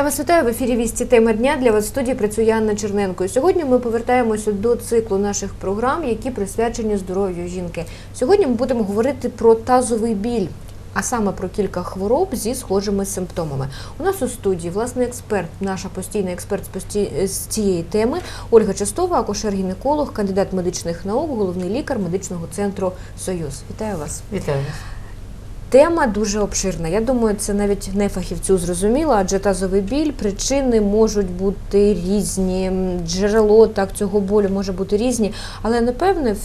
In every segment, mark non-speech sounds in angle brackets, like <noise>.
Я вас вітаю в ефірі Вісті тема дня. Для вас в студії працює Анна Черненко. І сьогодні ми повертаємося до циклу наших програм, які присвячені здоров'ю жінки. Сьогодні ми будемо говорити про тазовий біль. А саме про кілька хвороб зі схожими симптомами. У нас у студії власний експерт, наша постійна експерт з цієї теми Ольга Частова, акушер-гінеколог, кандидат медичних наук, головний лікар медичного центру Союз. Вітаю вас. Вітаю вас. Тема дуже обширна. Я думаю, це навіть не фахівцю зрозуміло, адже тазовий біль, причини можуть бути різні, джерело так цього болю може бути різні. Але напевне,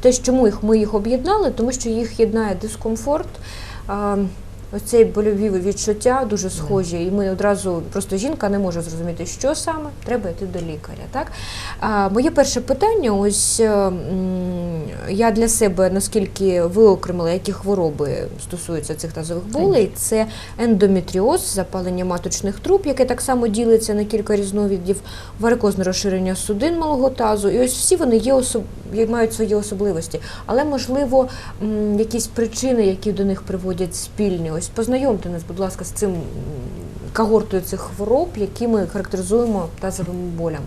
те, чому їх ми їх об'єднали, тому що їх єднає дискомфорт. А, Оцей больові відчуття дуже схожі, і ми одразу просто жінка не може зрозуміти, що саме треба йти до лікаря. Так а, моє перше питання: ось е, я для себе наскільки виокремила, які хвороби стосуються цих тазових болей, це ендометріоз, запалення маточних труб, яке так само ділиться на кілька різновидів, варикозне розширення судин малого тазу. І ось всі вони є особ... мають свої особливості. Але можливо якісь причини, які до них приводять спільні. Ось познайомте нас, будь ласка, з цим когортою цих хвороб, які ми характеризуємо тазовими болями.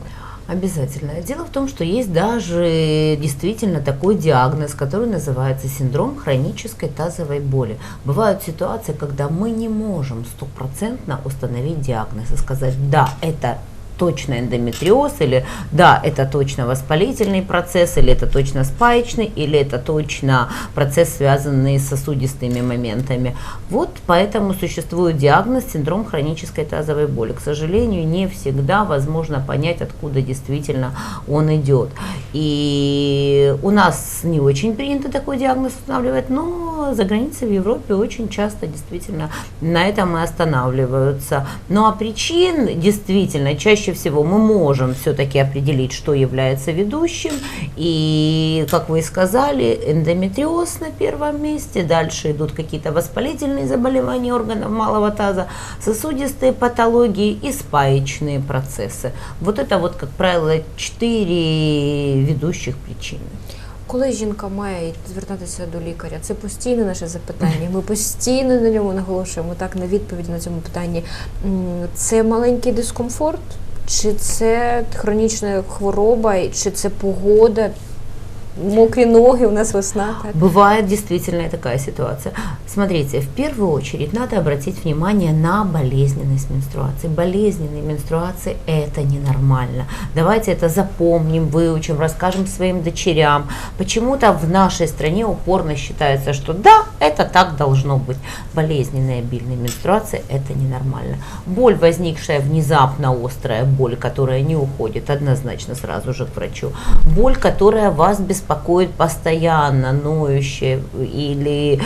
Обязательно. Дело в том, что есть даже действительно такой диагноз, который называется синдром хронической тазовой боли. Бывают ситуации, когда мы не можем стопроцентно установить диагноз и сказать, да, это точно эндометриоз, или да, это точно воспалительный процесс, или это точно спаечный, или это точно процесс, связанный с сосудистыми моментами. Вот поэтому существует диагноз синдром хронической тазовой боли. К сожалению, не всегда возможно понять, откуда действительно он идет. И у нас не очень принято такой диагноз устанавливать, но за границей в Европе очень часто действительно на этом и останавливаются. Ну а причин действительно чаще всего мы можем все-таки определить, что является ведущим. И, как вы и сказали, эндометриоз на первом месте, дальше идут какие-то воспалительные заболевания органов малого таза, сосудистые патологии и спаечные процессы. Вот это вот, как правило, четыре ведущих причины. Коли жінка має звертатися до лікаря, це постійне наше запитання. Ми постійно на ньому наголошуємо так на відповіді на цьому питанні. Це маленький дискомфорт, чи це хронічна хвороба, чи це погода, мокрі ноги, у нас весна. Так? Бывает действительно такая ситуация. Смотрите, в первую очередь надо обратить внимание на болезненность менструации. Болезненные менструации – это ненормально. Давайте это запомним, выучим, расскажем своим дочерям. Почему-то в нашей стране упорно считается, что да, это так должно быть. Болезненные обильные менструации – это ненормально. Боль, возникшая внезапно, острая боль, которая не уходит однозначно сразу же к врачу. Боль, которая вас беспокоит постоянно, ноющая или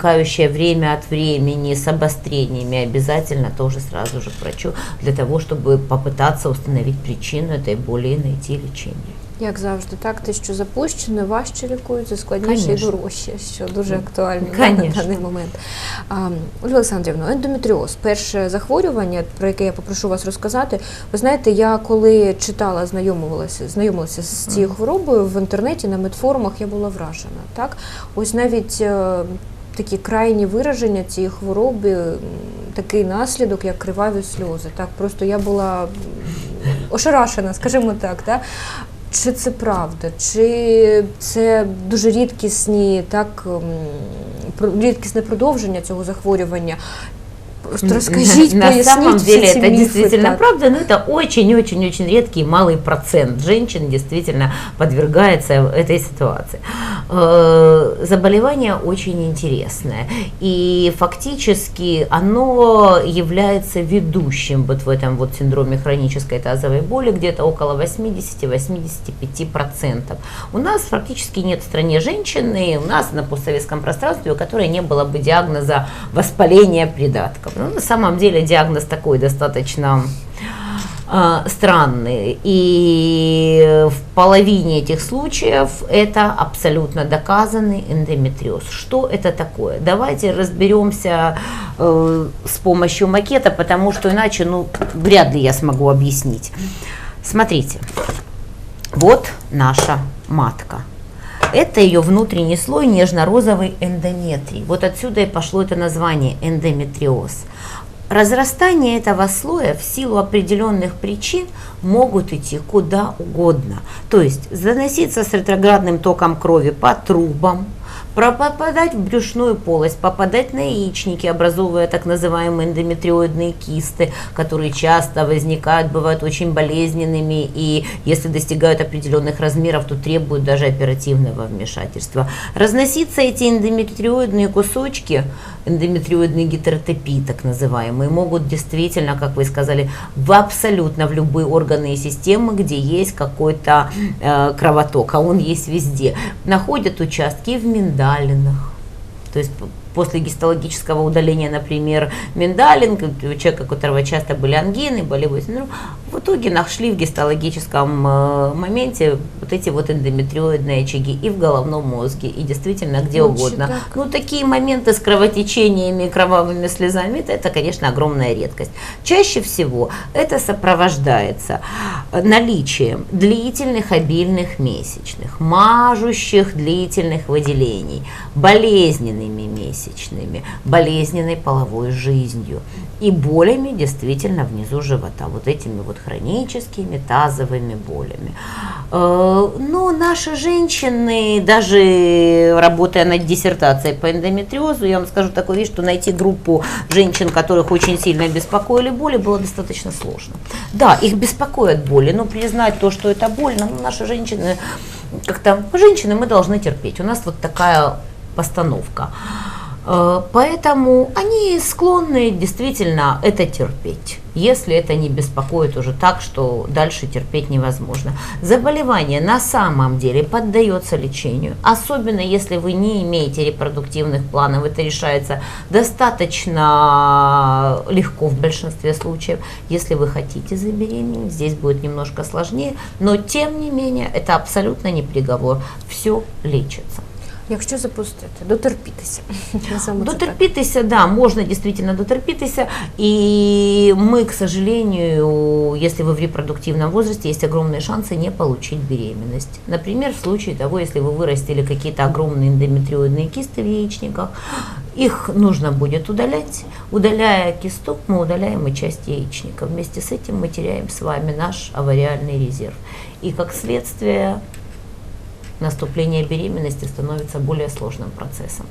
возникающая время от времени с обострениями, обязательно тоже сразу же к врачу для того, чтобы попытаться установить причину этой боли и найти лечение. Як завжди, так, те, що запущено, важче лікується, складніше Конечно. і дорожче, що дуже актуально да, на Конечно. даний момент. А, Ольга Олександрівна, ендометріоз, перше захворювання, про яке я попрошу вас розказати. Ви знаєте, я коли читала, знайомилася, знайомилася з цією хворобою в інтернеті на медфорумах, я була вражена. Так? Ось навіть е, такі крайні вираження цієї хвороби, м, такий наслідок, як криваві сльози. Так, просто я була м, ошарашена, скажімо так. Так? Чи це правда? Чи це дуже рідкісні, так ем, про- рідкісне продовження цього захворювання? Просто розкажіть, На поясніть самом всі деле ці это міфи, действительно так. правда, но это очень-очень-очень редкий малый процент женщин действительно подвергается этой ситуации. Э, Заболевание очень интересное, и фактически оно является ведущим вот в этом вот синдроме хронической тазовой боли, где-то около 80-85%. У нас практически нет в стране женщины, у нас на постсоветском пространстве, у которой не было бы диагноза воспаления придатков. Ну, на самом деле диагноз такой достаточно э, странный. И в половине этих случаев это абсолютно доказанный эндометриоз. Что это такое? Давайте разберемся э, с помощью макета, потому что иначе ну, вряд ли я смогу объяснить. Смотрите, вот наша матка. Это ее внутренний слой нежно-розовый эндометрий. Вот отсюда и пошло это название эндометриоз. Разрастание этого слоя в силу определенных причин могут идти куда угодно. То есть заноситься с ретроградным током крови по трубам, попадать в брюшную полость, попадать на яичники, образовывая так называемые эндометриоидные кисты, которые часто возникают, бывают очень болезненными и если достигают определенных размеров, то требуют даже оперативного вмешательства. Разноситься эти эндометриоидные кусочки, эндометриоидные гетеротопии так называемые, могут действительно, как вы сказали, в абсолютно в любые органы и системы, где есть какой-то э, кровоток, а он есть везде. Находят участки в миндалинах. То есть после гистологического удаления, например, миндалин, у человека, у которого часто были ангины, болевой синдром, в итоге нашли в гистологическом э, моменте вот эти вот эндометриоидные очаги и в головном мозге, и действительно где Вот угодно. так. Ну, такие моменты с кровотечениями и кровавыми слезами, это, это, конечно, огромная редкость. Чаще всего это сопровождается наличием длительных обильных месячных, мажущих длительных выделений, болезненными месячными, болезненной половой жизнью и болями действительно внизу живота, вот этими вот хроническими тазовыми болями. Э, Но наши женщины, даже работая над диссертацией по эндометриозу, я вам скажу такую вещь, что найти группу женщин, которых очень сильно беспокоили боли, было достаточно сложно. Да, их беспокоят боли, но признать то, что это больно, ну, наши женщины, как-то, женщины мы должны терпеть. У нас вот такая постановка. Э, Поэтому они склонны действительно это терпеть, если это не беспокоит уже так, что дальше терпеть невозможно. Заболевание на самом деле поддается лечению, особенно если вы не имеете репродуктивных планов, это решается достаточно легко в большинстве случаев. Если вы хотите забеременеть, здесь будет немножко сложнее, но тем не менее это абсолютно не приговор, все лечится. Якщо запустити, дотерпітися. <laughs> Називаємо це так. Дотерпітися, да, можно действительно дотерпітися. И мы, к сожалению, если вы в репродуктивном возрасте, есть огромные шансы не получить беременность. Например, в случае того, если вы вырастили какие-то огромные эндометриоидные кисты в яичниках, их нужно будет удалять. Удаляя кисту, мы удаляем и часть яичника. Вместе с этим мы теряем с вами наш авариальный резерв. И как следствие наступление беременности становится более сложным процессом.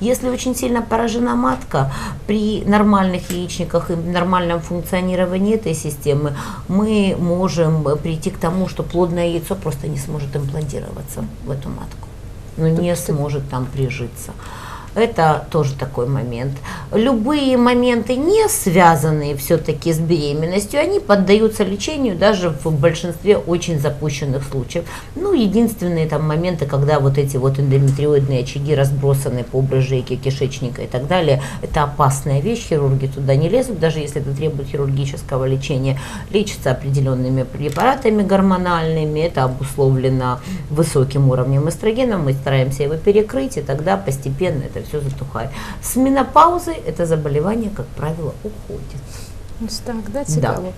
Если очень сильно поражена матка, при нормальных яичниках и нормальном функционировании этой системы мы можем прийти к тому, что плодное яйцо просто не сможет имплантироваться в эту матку, но не есть это- сможет там прижиться. Это тоже такой момент. Любые моменты, не связанные все-таки с беременностью, они поддаются лечению даже в большинстве очень запущенных случаев. Ну, единственные там моменты, когда вот эти вот эндометриоидные очаги разбросаны по брыжейке кишечника и так далее, это опасная вещь, хирурги туда не лезут, даже если это требует хирургического лечения. Лечится определенными препаратами гормональными, это обусловлено высоким уровнем эстрогена, мы стараемся его перекрыть, и тогда постепенно это все затухает. С менопаузой это заболевание, как правило, уходит. Ось так, да, цікаво.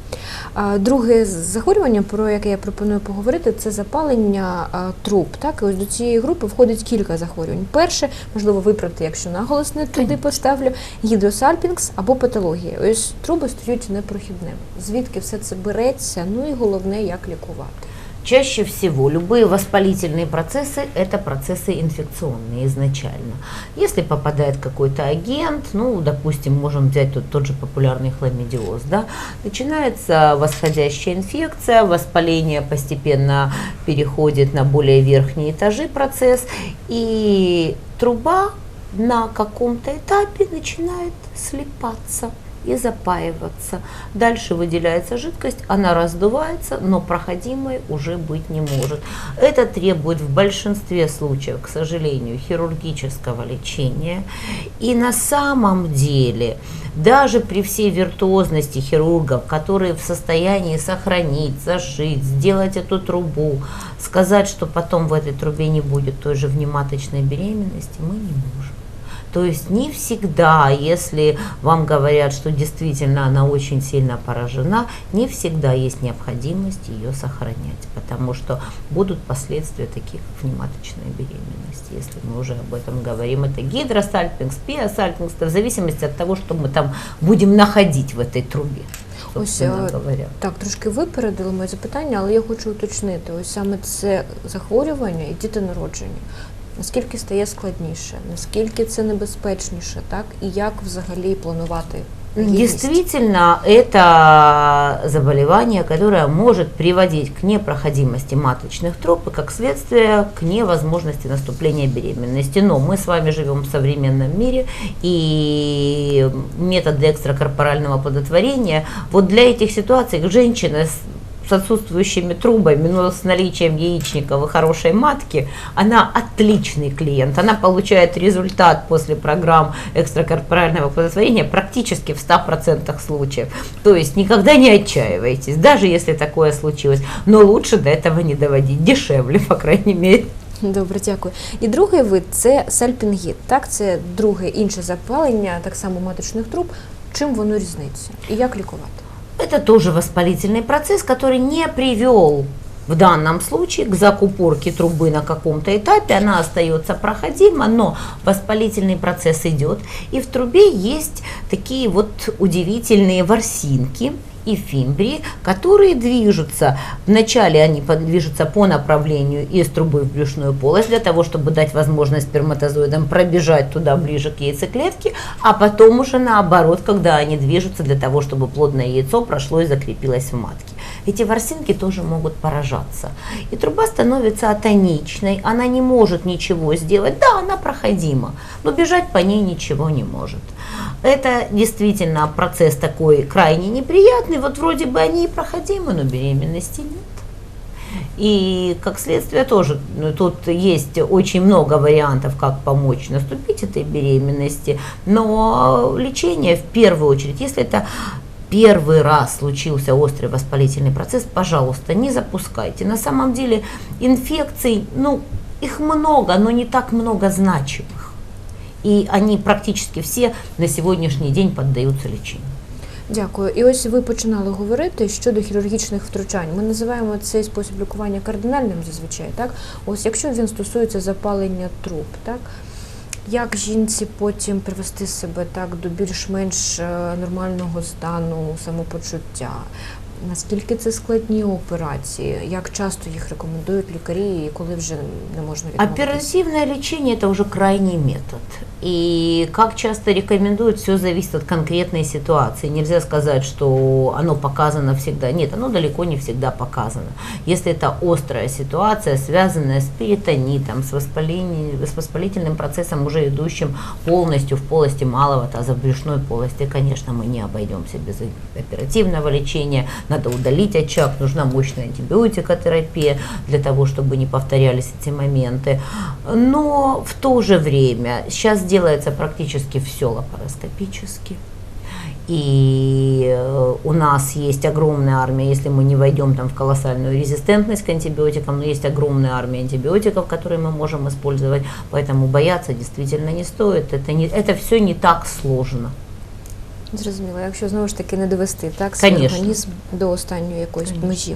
А, друге захворювання, про яке я пропоную поговорити, це запалення а, труб. Так, і ось до цієї групи входить кілька захворювань. Перше, можливо, виправити, якщо наголос не туди поставлю, гідросальпінгс або патологія. Ось труби стають непрохідними. Звідки все це береться? Ну і головне, як лікувати. Чаще всего любые воспалительные процессы – это процессы инфекционные изначально. Если попадает какой-то агент, ну, допустим, можем взять тут тот же популярный хламидиоз, да, начинается восходящая инфекция, воспаление постепенно переходит на более верхние этажи процесс, и труба на каком-то этапе начинает слипаться и запаиваться. Дальше выделяется жидкость, она раздувается, но проходимой уже быть не может. Это требует в большинстве случаев, к сожалению, хирургического лечения. И на самом деле, даже при всей виртуозности хирургов, которые в состоянии сохранить, зашить, сделать эту трубу, сказать, что потом в этой трубе не будет той же внематочной беременности, мы не можем. То есть не всегда, если вам говорят, что действительно она очень сильно поражена, не всегда есть необходимость ее сохранять, потому что будут последствия таких как внематочная беременность, если мы уже об этом говорим. Это гидросальпингс, пиосальпингс, в зависимости от того, что мы там будем находить в этой трубе, собственно Ось, а, говоря. Так, трошки випередили моє запитання, але я хочу уточнити: ось саме це захворювання і дітинародження. Наскільки стає складніше, наскільки це небезпечніше, так і як взагалі планувати вагітність? Действительно, это заболевание, которое может приводить к непроходимости маточных труб и, как следствие, к невозможности наступления беременности. Но мы с вами живем в современном мире, и методы экстракорпорального оплодотворения, вот для этих ситуаций женщина с с отсутствующими трубами, но с наличием яичников и хорошей матки, она отличный клиент. Она получает результат после программ экстракорпорального оплодотворения практически в 100% случаев. То есть никогда не отчаивайтесь, даже если такое случилось. Но лучше до этого не доводить, дешевле, по крайней мере. Добре, дякую. І другий вид це сальпінгіт. Так, це друге інше запалення, так само маточних труб. Чим воно різниця і як лікувати? Это тоже воспалительный процесс, который не привел в данном случае к закупорке трубы на каком-то этапе, она остается проходима, но воспалительный процесс идет, и в трубе есть такие вот удивительные ворсинки и фимбрии, которые движутся. Вначале они движутся по направлению из трубы в брюшную полость для того, чтобы дать возможность сперматозоидам пробежать туда ближе к яйцеклетке, а потом уже наоборот, когда они движутся для того, чтобы плодное яйцо прошло и закрепилось в матке. Эти ворсинки тоже могут поражаться. И труба становится атоничной, она не может ничего сделать. Да, она проходима, но бежать по ней ничего не может. Это действительно процесс такой крайне неприятный. Вот вроде бы они и проходимы, но беременности нет. И как следствие тоже ну, тут есть очень много вариантов, как помочь наступить этой беременности, но лечение в первую очередь, если это первый раз случился острый воспалительный процесс, пожалуйста, не запускайте. На самом деле инфекций, ну, их много, но не так много значимых. И они практически все на сегодняшний день поддаются лечению. Дякую. І ось ви починали говорити щодо хірургічних втручань. Ми називаємо цей спосіб лікування кардинальним зазвичай. Так, ось якщо він стосується запалення труб, так як жінці потім привести себе так до більш-менш е, нормального стану самопочуття? Наскільки це складні операції? Як часто їх рекомендують лікарі, і коли вже не можна відмовитися? Оперативное лечение это уже крайний метод. И как часто рекомендуют, все зависит от конкретной ситуации. Нельзя сказать, что оно показано всегда. Нет, оно далеко не всегда показано. Если это острая ситуация, связанная с перитонитом, с, воспалением, с воспалительным процессом, уже идущим полностью в полости малого таза, в брюшной полости, конечно, мы не обойдемся без оперативного лечения. Надо удалить очаг, нужна мощная антибиотикотерапия для того, чтобы не повторялись эти моменты. Но в то же время сейчас делается практически все лапароскопически. И э, у нас есть огромная армия, если мы не войдем там в колоссальную резистентность к антибиотикам, но есть огромная армия антибиотиков, которые мы можем использовать, поэтому бояться действительно не стоит. Это, не, это все не так сложно. Зрозуміло, якщо знову ж таки не довести так свій Конечно. організм до останньої якоїсь Конечно. межі.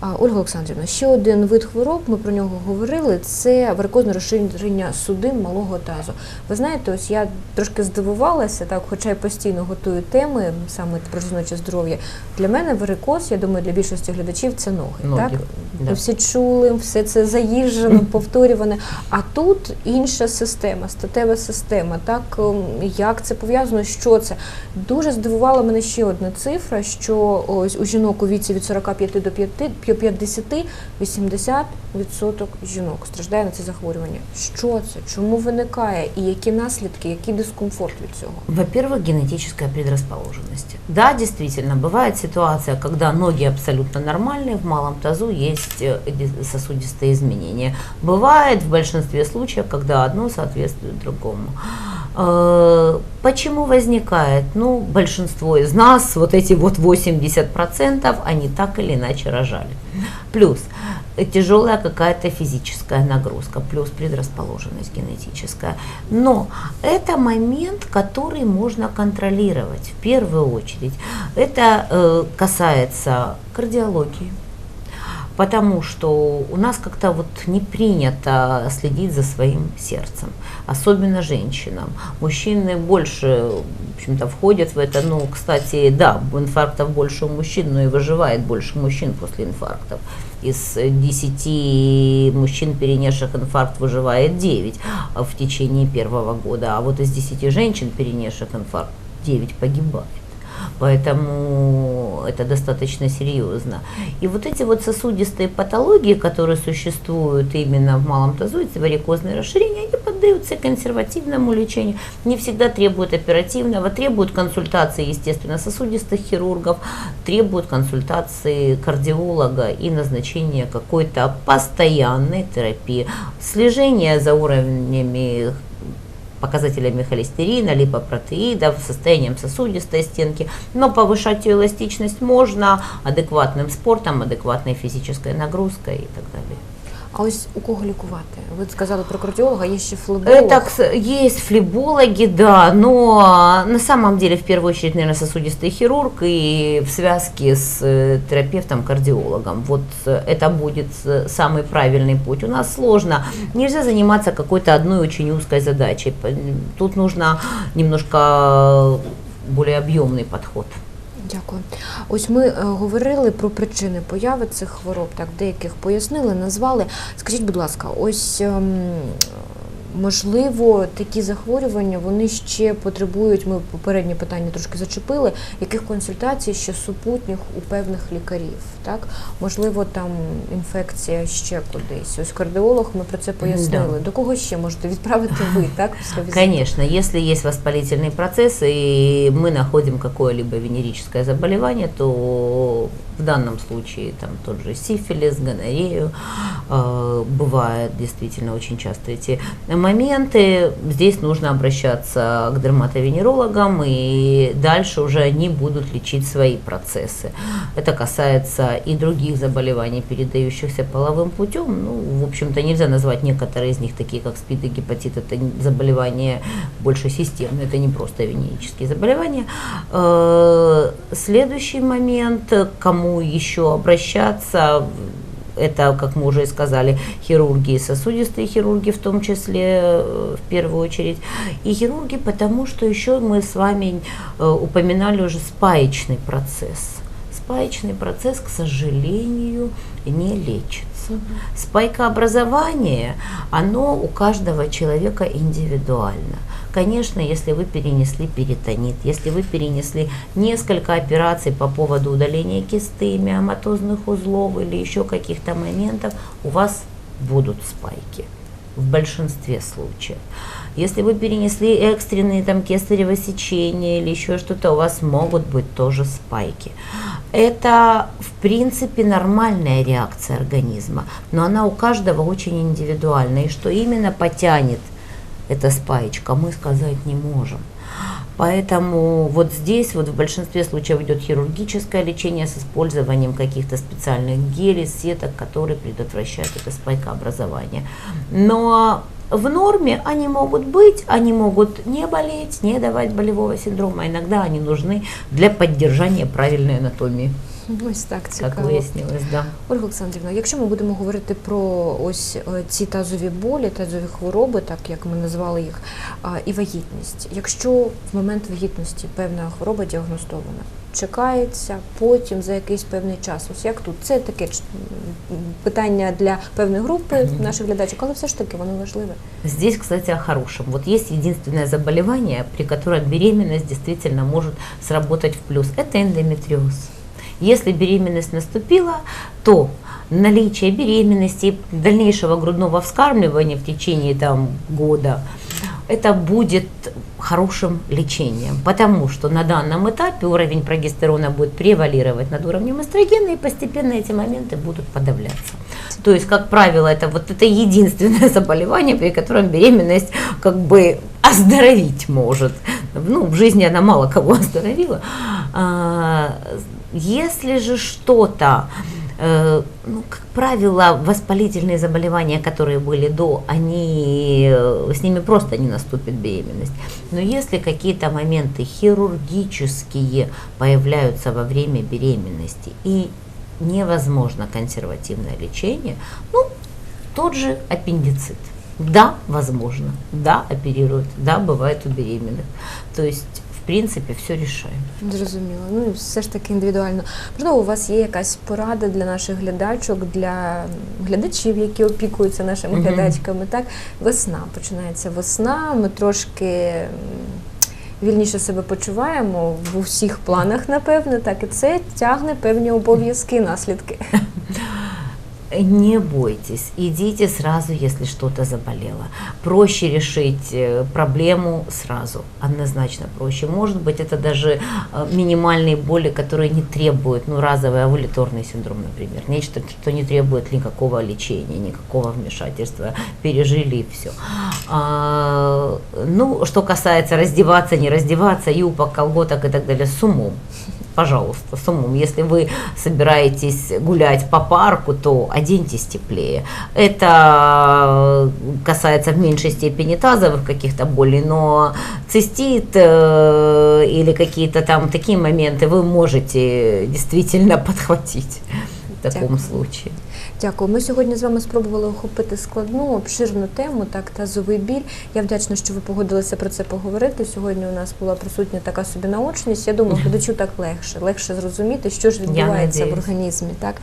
Ольга Олександрівна, ще один вид хвороб, ми про нього говорили, це варикозне розширення судин малого тазу. Ви знаєте, ось я трошки здивувалася, так, хоча й постійно готую теми саме про жіноче здоров'я. Для мене варикоз, я думаю, для більшості глядачів це ноги. Ноги, Так? да. Всі чули, все це заїжджено, <laughs> повторюване. А тут інша система, статева система. Так ем, як це пов'язано? Що це? Дуже здивувала мене ще одна цифра, що ось у жінок у віці від 45 до 5 50 80% жінок страждає на це захворювання. Що це? Чому виникає? І які наслідки, який дискомфорт від цього? Во-первых, генетическая предрасположенность. Да, действительно, бывает ситуация, когда ноги абсолютно нормальные, в малом тазу есть э, ди- сосудистые изменения. Бывает в большинстве случаев, когда одно соответствует другому. Э, Почему возникает? Ну, большинство из нас, вот эти вот 80%, они так или иначе рожали. Плюс тяжелая какая-то физическая нагрузка, плюс предрасположенность генетическая. Но это момент, который можно контролировать в первую очередь. Это э, касается кардиологии, потому что у нас как-то вот не принято следить за своим сердцем, особенно женщинам. Мужчины больше, в общем-то, входят в это. Ну, кстати, да, инфарктов больше у мужчин, но и выживает больше мужчин после инфарктов. Из 10 мужчин, перенесших инфаркт, выживает 9 в течение первого года, а вот из 10 женщин, перенесших инфаркт, 9 погибает. Поэтому это достаточно серьезно. И вот эти вот сосудистые патологии, которые существуют именно в малом тазу, эти варикозные расширения, они поддаются консервативному лечению, не всегда требуют оперативного, требуют консультации, естественно, сосудистых хирургов, требуют консультации кардиолога и назначения какой-то постоянной терапии, слежения за уровнями показателями холестерина, липопротеидов, состоянием сосудистой стенки. Но повышать ее эластичность можно адекватным спортом, адекватной физической нагрузкой и так далее. А ось у кого лікувати? Ви сказали про кардіолога, є ще флеболог. Это кс- есть флебологи, да, но на самом деле в первую очередь, наверное, сосудистый хирург и в связке с э, терапевтом-кардиологом. Вот э, это будет э, самый правильный путь. У нас сложно, нельзя заниматься какой-то одной очень узкой задачей. П- Тут нужно немножко более объемный подход. Дякую. Ось ми говорили про причини появи цих хвороб, так деяких пояснили, назвали. Скажіть, будь ласка, ось можливо такі захворювання вони ще потребують. Ми попереднє питання трошки зачепили. Яких консультацій ще супутніх у певних лікарів? Так можливо, там інфекція ще кудись. Ось кардіолог, ми про це пояснили. Да. До кого ще можете відправити ви? <laughs> Так після візиту? Конечно, если есть воспалительный процесс и мы находим какое-либо венерическое заболевание, то в данном случае там тот же сифилис, гонорею, э, бывает действительно очень часто эти моменты. Здесь нужно обращаться к дерматовенерологам, и дальше уже они будут лечить свои процессы. Это касается и других заболеваний, передающихся половым путем. Ну, в общем-то, нельзя назвать некоторые из них, такие как СПИД и гепатит, это заболевания больше системные, это не просто венерические заболевания. Э, Следующий момент, к кому еще обращаться, это, как мы уже сказали, хирурги сосудистые хирурги в том числе, э, в первую очередь. И хирурги, потому что еще мы с вами э, упоминали уже спаечный процесс. Спаечный процесс, к сожалению, не лечится. Спайкообразование, оно у каждого человека индивидуально. Конечно, если вы перенесли перитонит, если вы перенесли несколько операций по поводу удаления кисты, миоматозных узлов или еще каких-то моментов, у вас будут спайки в большинстве случаев. Если вы перенесли экстренные там кесарево сечение или еще что-то, у вас могут быть тоже спайки. Это, в принципе, нормальная реакция организма, но она у каждого очень индивидуальна. И что именно потянет эта спаечка, мы сказать не можем. Поэтому вот здесь вот в большинстве случаев идет хирургическое лечение с использованием каких-то специальных гелей, сеток, которые предотвращают это спайкообразование. Но в норме они могут быть, они могут не болеть, не давать болевого синдрома. Иногда они нужны для поддержания правильной анатомии, Ось так как цікаво. выяснилось, да. Ольга Олександрівна, якщо ми будемо говорити про ось е, ці тазові болі, тазові хвороби, так як ми назвали їх, а, і вагітність. Якщо в момент вагітності певна хвороба діагностована, чекається потім за якийсь певний час. Ось як тут це таке ч- м, питання для певної групи Мгм. наших глядачів, але все ж таки воно важливе. Здесь, кстати, о хорошем. Вот есть единственное заболевание, при котором беременность действительно может сработать в плюс. Это эндометриоз. Если беременность наступила, то наличие беременности дальнейшего грудного вскармливания в течение там, года, это будет хорошим лечением, потому что на данном этапе уровень прогестерона будет превалировать над уровнем эстрогена, и постепенно эти моменты будут подавляться. То есть, как правило, это вот это единственное <laughs> заболевание, при котором беременность как бы оздоровить может. Ну, в жизни она мало кого <laughs> оздоровила. Если же что-то Э, ну, как правило, воспалительные заболевания, которые были до, они, э, с ними просто не наступит беременность. Но если какие-то моменты хирургические появляются во время беременности и невозможно консервативное лечение, ну, тот же аппендицит. Да, возможно, да, оперируют, да, бывает у беременных. То есть, в принципе, все решаем. Зрозуміло. Ну і все ж таки індивідуально. Можливо, у вас є якась порада для наших глядачок, для глядачів, які опікуються нашими Мгм. глядачками. Так, весна починається весна. Ми трошки вільніше себе почуваємо в усіх планах, напевне, так і це тягне певні обов'язки, наслідки. <laughs> Не бойтесь, идите сразу, если что-то заболело. Проще решить э, проблему сразу, однозначно проще. Может быть, это даже э, минимальные боли, которые не требуют, ну, разовый овуляторный синдром, например, нечто, что не требует никакого лечения, никакого вмешательства, пережили и все. ну, что касается раздеваться, не раздеваться, юбок, колготок и так далее, с умом пожалуйста, с умом. Если вы собираетесь гулять по парку, то оденьтесь теплее. Это касается в меньшей степени тазовых каких-то болей, но цистит э, или какие-то там такие моменты вы можете действительно <laughs> подхватить в таком Дякую. случае. Дякую. Ми сьогодні з вами спробували охопити складну, обширну тему, так, тазовий біль. Я вдячна, що ви погодилися про це поговорити. Сьогодні у нас була присутня така собі наочність. Я думаю, <laughs> глядачу так легше, легше зрозуміти, що ж відбувається в організмі. Так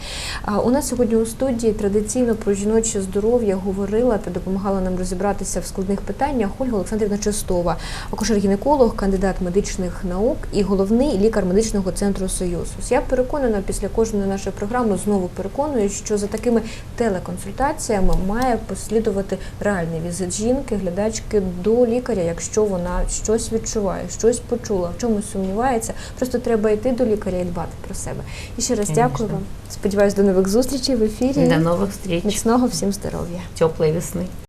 а у нас сьогодні у студії традиційно про жіноче здоров'я говорила та допомагала нам розібратися в складних питаннях Ольга Олександрівна Чистова, акушер-гінеколог, кандидат медичних наук і головний лікар медичного центру Союзус. Я переконана, після кожної нашої програми знову переконую, що за такими телеконсультаціями має послідувати реальний візит жінки, глядачки до лікаря, якщо вона щось відчуває, щось почула, в чомусь сумнівається. Просто треба йти до лікаря і дбати про себе. І ще раз Конечно. дякую вам. Сподіваюсь, до нових зустрічей в ефірі. До нових встреч, Міцного всім здоров'я. теплої весны.